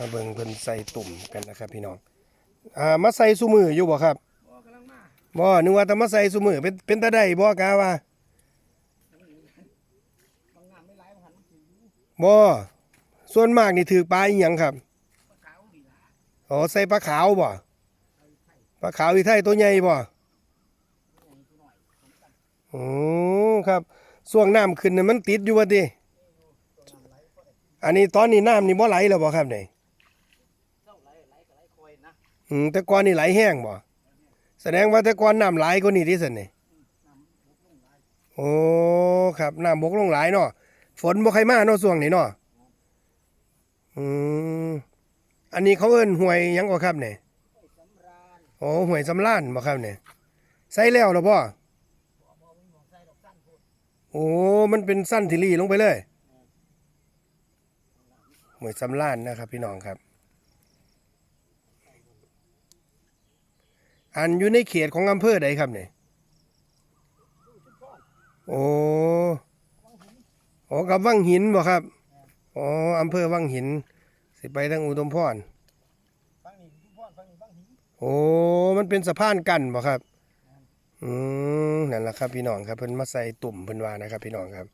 มาเบิ่งเพิ่นใส่ตุ่มกันนะครับพี่น้องอ่ามาใส่ซุมืออยู่บ่ครับบ่กำลังมาบ่นึกว่าแต่มาใส่ซุมือเป็นเป็นตาได้บ่กาว่าบ่ส่วนมากนี่ถือปลาอีหยังครับปลาขาวอ๋อใส่ปลาขาวบ่ปลาขาวอีไทยตัวใหญ่บ่ตัวใหญ่ตัวน้อครับช่วงน้ำขึ้นน่ะมันติดอยู่ว่าติอันนี้ตอนนี้น้ำนี่บ่ไหลแล้วบ่ครับนี่เจ้าไหลไหล ก็ไหลคอยนะอืมแต่ก่อนนี่ไหลแห้งบ่แสดงว่าแต่ก่อนน้ำไหลกว่านี้ที่ซั่นนี่น้ำบกลงโอ้ครับน้ำบกลงหลายเนาะฝนบ่ค่อยมาเนาะช่วงนี้เนาะอืมอันนี้เขาเอิ้นห้วยหยังก็ครับนี่ไอ้สำราญโอ้ห้วยสำล้านบ่ครับนี่ใส่แล้วเหรอพ่อบ่โอ้มันเป็นสั้นทิลีลงไปเลยห้วยสำล้านนะครับ พี่น้องครับ อันอยู่ในเขตของอำเภอใดครับเนี่ยโอ้โอ้กับวังหินบ่ครับอ๋ออำเภอวังหิน สิไปทางอุดมพรฟังนี่ชุดโอ้มันเป็นสะพานกั้นบ่ครับอืมนั่นแหละครับพี่น้องครับเพิ่นมาใส่ตุ่มเพิ่นว่านะครับ พี่น้องครับ